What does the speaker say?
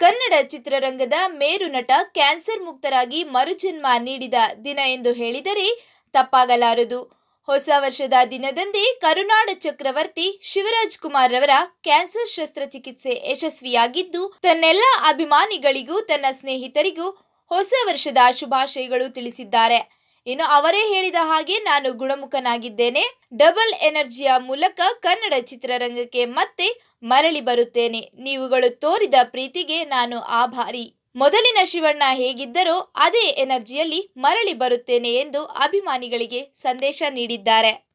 ಕನ್ನಡ ಚಿತ್ರರಂಗದ ಮೇರು ನಟ ಕ್ಯಾನ್ಸರ್ ಮುಕ್ತರಾಗಿ ಮರುಜನ್ಮ ನೀಡಿದ ದಿನ ಎಂದು ಹೇಳಿದರೆ ತಪ್ಪಾಗಲಾರದು. ಹೊಸ ವರ್ಷದ ದಿನದಂದೇ ಕರುನಾಡ ಚಕ್ರವರ್ತಿ ಶಿವರಾಜ್ ಕುಮಾರ್ ರವರ ಕ್ಯಾನ್ಸರ್ ಶಸ್ತ್ರಚಿಕಿತ್ಸೆ ಯಶಸ್ವಿಯಾಗಿದ್ದು, ತನ್ನೆಲ್ಲ ಅಭಿಮಾನಿಗಳಿಗೂ, ತನ್ನ ಸ್ನೇಹಿತರಿಗೂ ಹೊಸ ವರ್ಷದ ಶುಭಾಶಯಗಳು ತಿಳಿಸಿದ್ದಾರೆ. ಇನ್ನು ಅವರೇ ಹೇಳಿದ ಹಾಗೆ ನಾನು ಗುಣಮುಖನಾಗಿದ್ದೇನೆ. ಡಬಲ್ ಎನರ್ಜಿಯ ಮೂಲಕ ಕನ್ನಡ ಚಿತ್ರರಂಗಕ್ಕೆ ಮತ್ತೆ ಮರಳಿ ಬರುತ್ತೇನೆ. ನೀವುಗಳು ತೋರಿದ ಪ್ರೀತಿಗೆ ನಾನು ಆಭಾರಿ. ಮೊದಲಿನ ಶಿವಣ್ಣ ಹೇಗಿದ್ದರೋ ಅದೇ ಎನರ್ಜಿಯಲ್ಲಿ ಮರಳಿ ಬರುತ್ತೇನೆ ಎಂದು ಅಭಿಮಾನಿಗಳಿಗೆ ಸಂದೇಶ ನೀಡಿದ್ದಾರೆ.